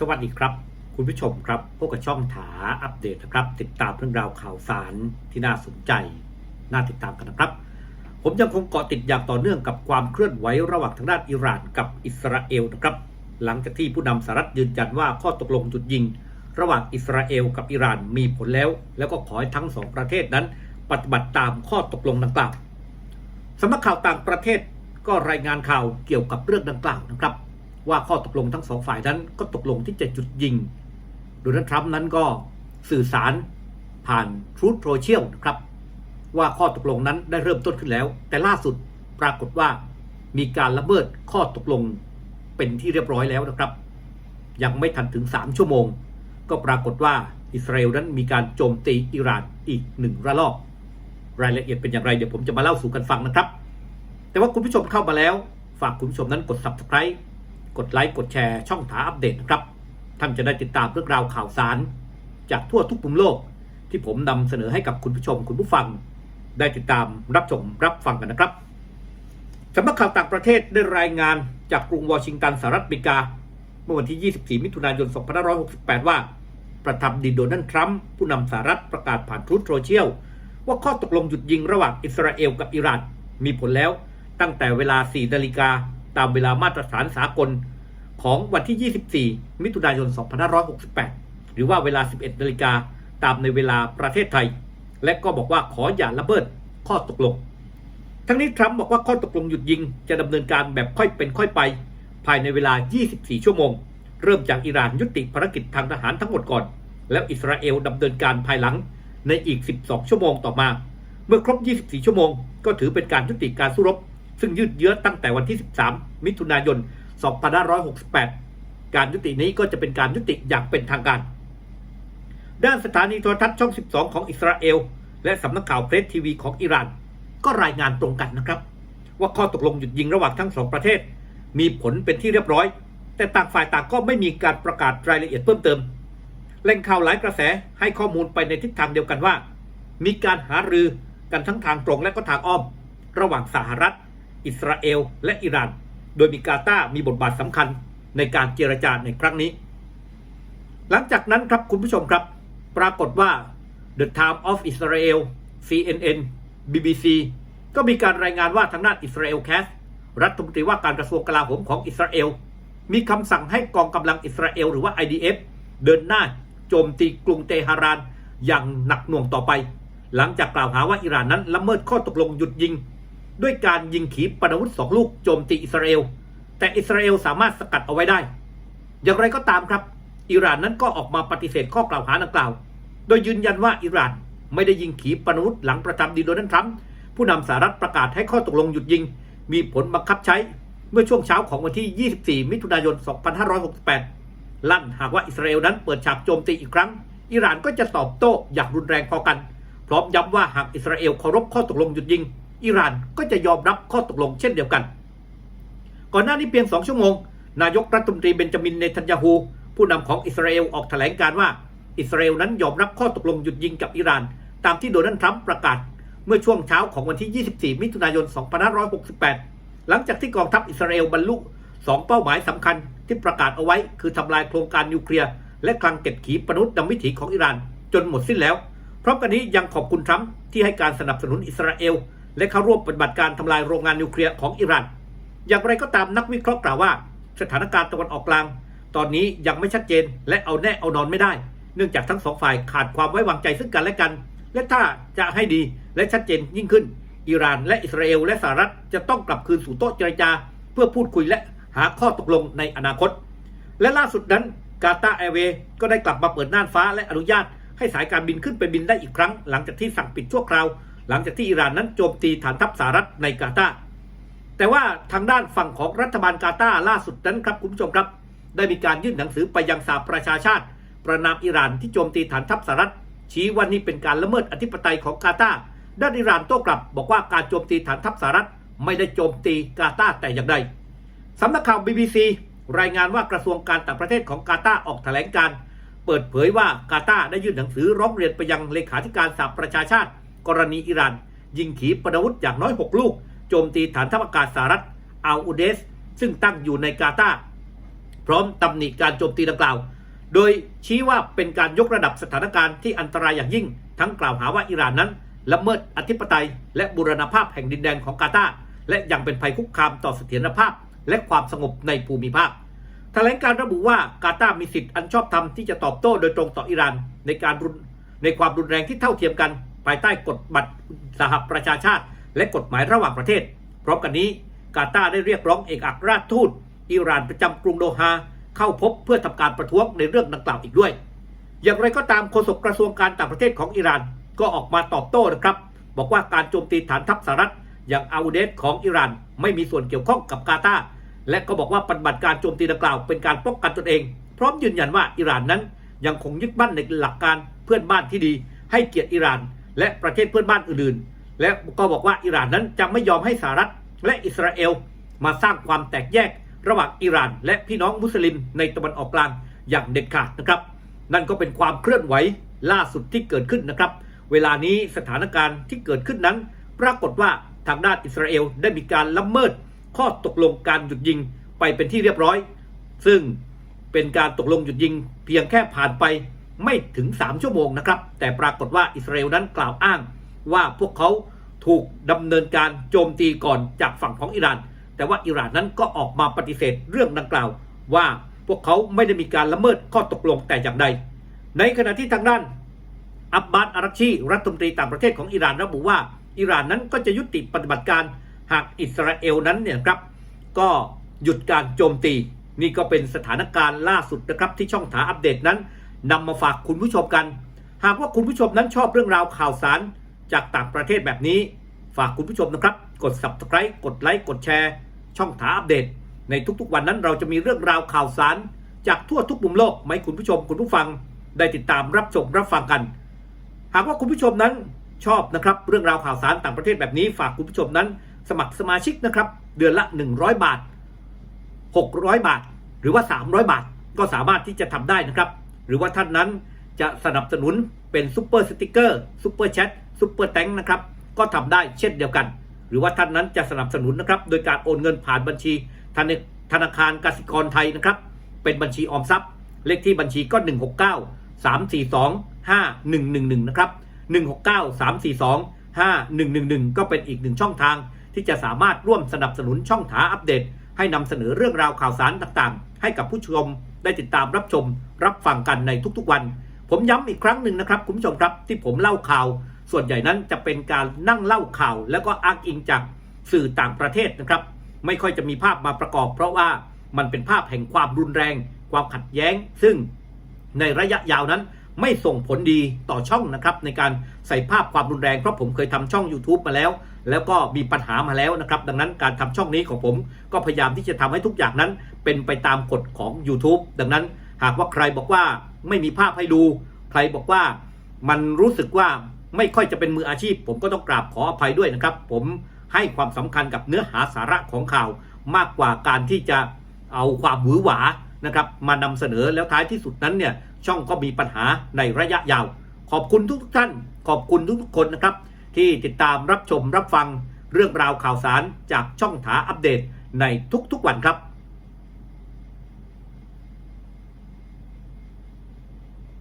สวัสดีครับ คุณผู้ชมครับพบกับช่องถาอัปเดตนะครับ ติดตามเรื่องราวข่าวสารที่น่าสนใจ น่าติดตามกันนะครับ ผมยังคงเกาะติดอย่างต่อเนื่องกับความเคลื่อนไหวระหว่างทางด้านอิหร่านกับอิสราเอลนะครับ หลังจากที่ผู้นำสหรัฐยืนยันว่าข้อตกลงหยุดยิง ระหว่างอิสราเอลกับอิหร่านมีผลแล้ว แล้วก็ขอให้ทั้งสองประเทศนั้น ปฏิบัติตามข้อตกลงดังกล่าวสำนักข่าวต่างประเทศก็รายงานข่าวเกี่ยวกับเรื่องดังกล่าวนะครับ ว่าข้อตกลงทั้งสองฝ่ายนั้นก็ตกลงที่จะหยุดยิง โดนัลด์ทรัมป์นั้นก็สื่อสารผ่านทรู t โ o เชียลนะครับ ว่าข้อตกลงนั้นได้เริ่มต้นขึ้นแล้ว แต่ล่าสุดปรากฏว่ามีการละเมิดข้อตกลงเป็นที่เรียบร้อยแล้วนะครับ ยังไม่ทันถึง 3 ชั่วโมง ก็ปรากฏว่าอิสราเอลนั้นมีการโจมตีอิหร่านอีกหนึ่งระลอก รายละเอียดเป็นอย่างไรเดี๋ยวผมจะมาเล่าสู่กันฟังนะครับ แต่ว่าคุณผู้ชมเข้ามาแล้ว ฝากคุณผู้ชมนั้นกด subscribe กดไลค์กดแชร์ช่องถาอัปเดตนะครับ ท่านจะได้ติดตามเรื่องราวข่าวสาร จากทั่วทุกมุมโลก ที่ผมนำเสนอให้กับคุณผู้ชมคุณผู้ฟัง ได้ติดตามรับชมรับฟังกันนะครับสำนักข่าวต่างประเทศได้รายงานจากกรุงวอชิงตันสหรัฐอเมริกา เมื่อวันที่ 24 มิถุนายน 2568 ว่าประธานาธิบดีโดนัลด์ทรัมป์ผู้นำสหรัฐประกาศผ่านทรูตโซเชียลว่าข้อตกลงหยุดยิงระหว่างอิสราเอลกับอิหร่านมีผลแล้วตั้งแต่เวลา 4 นาฬิกา ตามเวลามาตรฐานสากลของวันที่ 24 มิถุนายน 2568 หรือว่าเวลา 11 นาฬิกาตามในเวลาประเทศไทย และก็บอกว่าขออย่าละเมิดข้อตกลง ทั้งนี้ทรัมป์บอกว่าข้อตกลงหยุดยิงจะดำเนินการแบบค่อยเป็นค่อยไป ภายในเวลา 24 ชั่วโมง เริ่มจากอิหร่านยุติภารกิจทางทหารทั้งหมดก่อน แล้วอิสราเอลดำเนินการภายหลังในอีก 12 ชั่วโมงต่อมา เมื่อครบ 24 ชั่วโมง ก็ถือเป็นการยุติการสู้รบ ซึ่งยืดเยื้อตั้งแต่วันที่ 13 มิถุนายน 2568 การยุตินี้ก็จะเป็นการยุติอย่างเป็นทางการ ด้านสถานีโทรทัศน์ช่อง 12 ของอิสราเอล และสำนักข่าวเพรสทีวีของอิหร่าน ก็รายงานตรงกันนะครับ ว่าข้อตกลงหยุดยิงระหว่างทั้งสองประเทศ มีผลเป็นที่เรียบร้อย แต่ต่างฝ่ายต่างก็ไม่มีการประกาศรายละเอียดเพิ่มเติมแหล่งข่าวหลายกระแสให้ข้อมูลไปในทิศทางเดียวกันว่า มีการหารือกันทั้งทางตรงและก็ทางอ้อม ระหว่างสหรัฐ อิสราเอล และอิหร่าน โดยมีกาตามีบทบาทสำคัญในการเจรจาในครั้งนี้ หลังจากนั้นครับคุณผู้ชมครับ ปรากฏว่า The Time of Israel CNN BBC ก็มีการรายงานว่าทางด้านอิสราเอลแคสรัฐมนตรีว่าการกระทรวงกลาโหมของอิสราเอล มีคำสั่งให้กองกำลังอิสราเอลหรือว่า IDF เดินหน้าโจมตีกรุงเตหะรานอย่างหนักหน่วงต่อไป หลังจากกล่าวหาว่าอิหร่านนั้นละเมิดข้อตกลงหยุดยิง ด้วยการยิงขีปนาวุธสองลูกโจมตีอิสราเอล แต่อิสราเอลสามารถสกัดเอาไว้ได้ อย่างไรก็ตามครับ อิหร่านนั้นก็ออกมาปฏิเสธข้อกล่าวหาดังกล่าว โดยยืนยันว่าอิหร่านไม่ได้ยิงขีปนาวุธหลังประธานาธิบดีโดนัลด์ทรัมป์ผู้นำสหรัฐประกาศให้ข้อตกลงหยุดยิง มีผลบังคับใช้เมื่อช่วงเช้าของวันที่ 24 มิถุนายน 2568 ลั่นหากว่าอิสราเอลนั้นเปิดฉากโจมตีอีกครั้ง อิหร่านก็จะตอบโต้อย่างรุนแรงพอกัน พร้อมย้ำว่าหากอิสราเอลเคารพข้อตกลงหยุดยิง อิหร่านก็จะยอมรับข้อตกลงเช่นเดียวกัน ก่อนหน้านี้เพียง2ชั่วโมง นายกรัฐมนตรีเบนจามินเนทันยาฮูผู้นำของอิสราเอลออกแถลงการว่า อิสราเอลนั้นยอมรับข้อตกลงหยุดยิงกับอิหร่าน ตามที่โดนัลด์ทรัมป์ประกาศ เมื่อช่วงเช้าของวันที่ 24 มิถุนายน 2568 หลังจากที่กองทัพอิสราเอลบรรลุสองเป้าหมายสำคัญที่ประกาศเอาไว้ คือทำลายโครงการนิวเคลียร์และคลังเก็บขีปนาวุธดำวิถีของอิหร่าน จนหมดสิ้นแล้วพร้อมกันนี้ยังขอบคุณทรัมป์ที่ให้การสนับสนุนอิสราเอล และเข้าร่วมปฏิบัติการทำลายโรงงานนิวเคลียร์ของอิหร่าน อย่างไรก็ตามนักวิเคราะห์กล่าวว่า สถานการณ์ตะวันออกกลาง ตอนนี้ยังไม่ชัดเจนและเอาแน่เอานอนไม่ได้ เนื่องจากทั้งสองฝ่ายขาดความไว้วางใจซึ่งกันและกัน และถ้าจะให้ดีและชัดเจนยิ่งขึ้น อิหร่าน และอิสราเอล และสหรัฐจะต้องกลับคืนสู่โต๊ะเจรจา เพื่อพูดคุยและหาข้อตกลงในอนาคต และล่าสุดนั้นกาตาร์แอร์เวย์ก็ได้กลับมาเปิดน่านฟ้าและอนุญาตให้สายการบินขึ้นไปบินได้อีกครั้ง หลังจากที่สั่งปิดชั่วคราว หลังจากที่อิหร่านนั้นโจมตีฐานทัพสหรัฐในกาตาร์แต่ว่าทางด้านฝั่งของรัฐบาลกาตาร์ล่าสุดนั้นครับคุณผู้ชมครับ ได้มีการยื่นหนังสือไปยังสหประชาชาติ ประนามอิหร่านที่โจมตีฐานทัพสหรัฐ ชี้ว่านี่เป็นการละเมิดอธิปไตยของกาตาร์ด้านอิหร่านโต้กลับ บอกว่าการโจมตีฐานทัพสหรัฐ ไม่ได้โจมตีกาตาร์แต่อย่างใดสำนักข่าว BBC รายงานว่ากระทรวงการต่างประเทศของกาตาร์ออกแถลงการ เปิดเผยว่ากาตาร์ได้ยื่นหนังสือร้องเรียนไปยังเลขาธิการสหประชาชาติ กรณีอิหร่าน ยิงขีปนาวุธอย่างน้อย 6 ลูก โจมตีฐานทัพอากาศสหรัฐอัลอูเดส ซึ่งตั้งอยู่ในกาตาร์พร้อมตำหนิการโจมตีดังกล่าว โดยชี้ว่าเป็นการยกระดับสถานการณ์ที่อันตรายอย่างยิ่ง ทั้งกล่าวหาว่าอิหร่านนั้นละเมิดอธิปไตย และบูรณภาพแห่งดินแดนของกาตาร์และยังเป็นภัยคุกคามต่อเสถียรภาพ และความสงบในภูมิภาคแถลงการระบุว่ากาตาร์มีสิทธิ์อันชอบธรรมที่จะตอบโต้โดยตรงต่ออิหร่านในการรุนในความรุนแรงที่เท่าเทียมกัน ภายใต้กฎบัตรสหประชาชาติ และกฎหมายระหว่างประเทศ พร้อมกันนี้กาตาร์ได้เรียกร้องเอกอัครราชทูตอิหร่านประจำกรุงโดฮาเข้าพบเพื่อทำการประท้วงในเรื่องดังกล่าวอีกด้วย อย่างไรก็ตามโฆษกกระทรวงการต่างประเทศของอิหร่านก็ออกมาตอบโต้นะครับ บอกว่าการโจมตีฐานทัพสหรัฐอย่างอาวูเดสของอิหร่านไม่มีส่วนเกี่ยวข้องกับกาตาร์และก็บอกว่าปฏิบัติการโจมตีดังกล่าวเป็นการป้องกันตนเอง พร้อมยืนยันว่าอิหร่านนั้นยังคงยึดมั่นในหลักการเพื่อนบ้านที่ดี ให้เกียรติอิหร่าน และประเทศเพื่อนบ้านอื่นๆ และก็บอกว่าอิหร่านนั้นจะไม่ยอมให้สหรัฐและอิสราเอล มาสร้างความแตกแยกระหว่างอิหร่าน และพี่น้องมุสลิมในตะวันออกกลางอย่างเด็ดขาดนะครับ นั่นก็เป็นความเคลื่อนไหวล่าสุดที่เกิดขึ้นนะครับ เวลานี้สถานการณ์ที่เกิดขึ้นนั้น ปรากฏว่าทางด้านอิสราเอลได้มีการละเมิด ข้อตกลงการหยุดยิงไปเป็นที่เรียบร้อย ซึ่งเป็นการตกลงหยุดยิงเพียงแค่ผ่านไป ไม่ถึง 3 ชั่วโมงนะครับ แต่ปรากฏว่าอิสราเอลนั้นกล่าวอ้าง ว่าพวกเขาถูกดำเนินการโจมตีก่อนจากฝั่งของอิหร่าน แต่ว่าอิหร่านนั้นก็ออกมาปฏิเสธเรื่องดังกล่าว ว่าพวกเขาไม่ได้มีการละเมิดข้อตกลงแต่อย่างใด ในขณะที่ทางด้าน อับบาสอารักชีรัฐมนตรีต่างประเทศของอิหร่านระบุว่าอิหร่านนั้นก็จะยุติปฏิบัติการหากอิสราเอลนั้นเนี่ยครับก็หยุดการโจมตี นี่ก็เป็นสถานการณ์ล่าสุดนะครับที่ช่องถาอัปเดตนั้น นำมาฝากคุณผู้ชมกัน หากว่าคุณผู้ชมนั้นชอบเรื่องราวข่าวสารจากต่างประเทศแบบนี้ ฝากคุณผู้ชมนะครับ กด subscribe กดไลค์กดแชร์ ช่องถาอัปเดต ในทุกๆวันนั้นเราจะมีเรื่องราวข่าวสาร จากทั่วทุกมุมโลกมาให้คุณผู้ชมคุณผู้ฟัง ได้ติดตามรับชมรับฟังกัน หากว่าคุณผู้ชมนั้นชอบนะครับเรื่องราวข่าวสารต่างประเทศแบบนี้ฝากคุณผู้ชมนั้น สมัครสมาชิกนะครับ เดือนละ 100 บาท 600 บาท หรือว่า 300 บาท ก็สามารถที่จะทำได้นะครับ หรือว่าท่านนั้นจะสนับสนุนเป็นซูเปอร์สติกเกอร์ซูเปอร์แชทซูเปอร์แตงนะครับ ก็ทำได้เช่นเดียวกัน หรือว่าท่านนั้นจะสนับสนุนนะครับ โดยการโอนเงินผ่านบัญชีธนาธนาคารกสิกรไทยนะครับ เป็นบัญชีออมทรัพย์ เลขที่บัญชีก็ 169 342 5111 นะครับ 169 342 5111 ก็เป็นอีกหนึ่งช่องทาง ที่จะสามารถร่วมสนับสนุนช่องถาอัปเดต ให้นำเสนอเรื่องราวข่าวสารต่างๆ ให้กับผู้ชม ได้ติดตามรับชม รับฟังกันในทุกๆวัน ผมย้ำอีกครั้งหนึ่งนะครับ คุณผู้ชมครับที่ผมเล่าข่าว ส่วนใหญ่นั้นจะเป็นการนั่งเล่าข่าว แล้วก็อ้างอิงจากสื่อต่างประเทศนะครับ ไม่ค่อยจะมีภาพมาประกอบ เพราะว่ามันเป็นภาพแห่งความรุนแรง ความขัดแย้ง ซึ่งในระยะยาวนั้นไม่ส่งผลดีต่อช่องนะครับในการใส่ภาพความรุนแรงเพราะผมเคยทำช่อง YouTube มาแล้ว แล้วก็มีปัญหามาแล้วนะครับ ดังนั้นการทำช่องนี้ของผมก็พยายามที่จะทำให้ทุกอย่างนั้น เป็นไปตามกฎของ YouTube ดังนั้นหากว่าใครบอกว่าไม่มีภาพให้ดู ใครบอกว่ามันรู้สึกว่าไม่ค่อยจะเป็นมืออาชีพ ผมก็ต้องกราบขออภัยด้วยนะครับ ผมให้ความสำคัญกับเนื้อหาสาระของข่าว มากกว่าการที่จะเอาความหวือหวานะครับมานำเสนอแล้วท้ายที่สุดนั้นเนี่ยช่องก็มีปัญหาในระยะยาว ขอบคุณทุกท่าน ขอบคุณทุกคนนะครับ ที่ติดตามรับชมรับฟังเรื่องราวข่าวสารจากช่องถาอัปเดตในทุกๆวันครับ